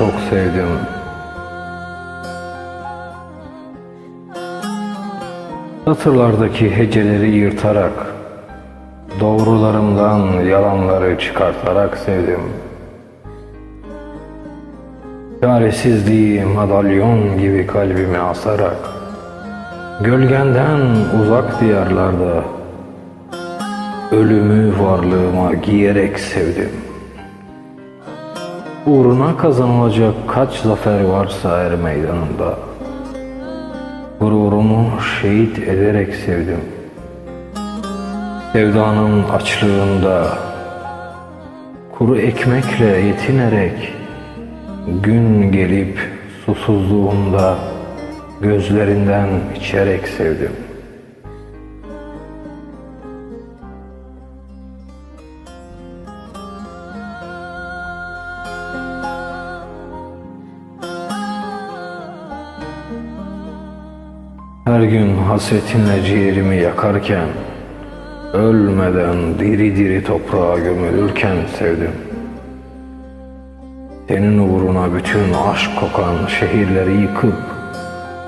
sevdim. Satırlardaki heceleri yırtarak, doğrularımdan yalanları çıkartarak sevdim. Çaresizliği madalyon gibi kalbime asarak, gölgenden uzak diyarlarda ölümü varlığıma giyerek sevdim. Uğruna kazanılacak kaç zafer varsa er meydanında, gururumu şehit ederek sevdim. Sevdanın açlığında, kuru ekmekle yetinerek, gün gelip susuzluğunda gözlerinden içerek sevdim. Her gün hasretinle ciğerimi yakarken, ölmeden diri diri toprağa gömülürken sevdim. Senin uğruna bütün aşk kokan şehirleri yıkıp,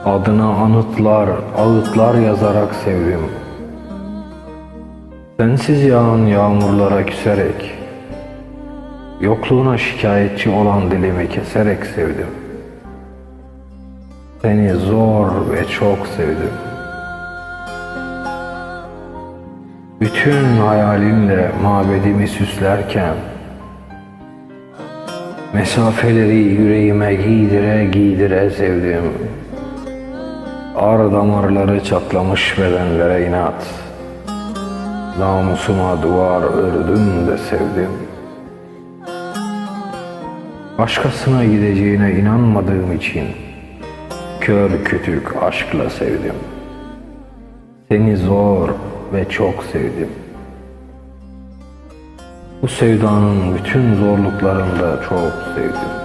adına anıtlar, ağıtlar yazarak sevdim. Sensiz yağan yağmurlara küserek, yokluğuna şikayetçi olan dilimi keserek sevdim. Seni zor ve çok sevdim. Bütün hayalinle mabedimi süslerken Mesafeleri yüreğime giydire giydire sevdim. Ar damarları çatlamış bedenlere inat. Namusuma duvar ördüm de sevdim. Başkasına gideceğine inanmadığım için kör kütük aşkla sevdim. Seni zor ve çok sevdim. Bu sevdanın bütün zorluklarını da çok sevdim.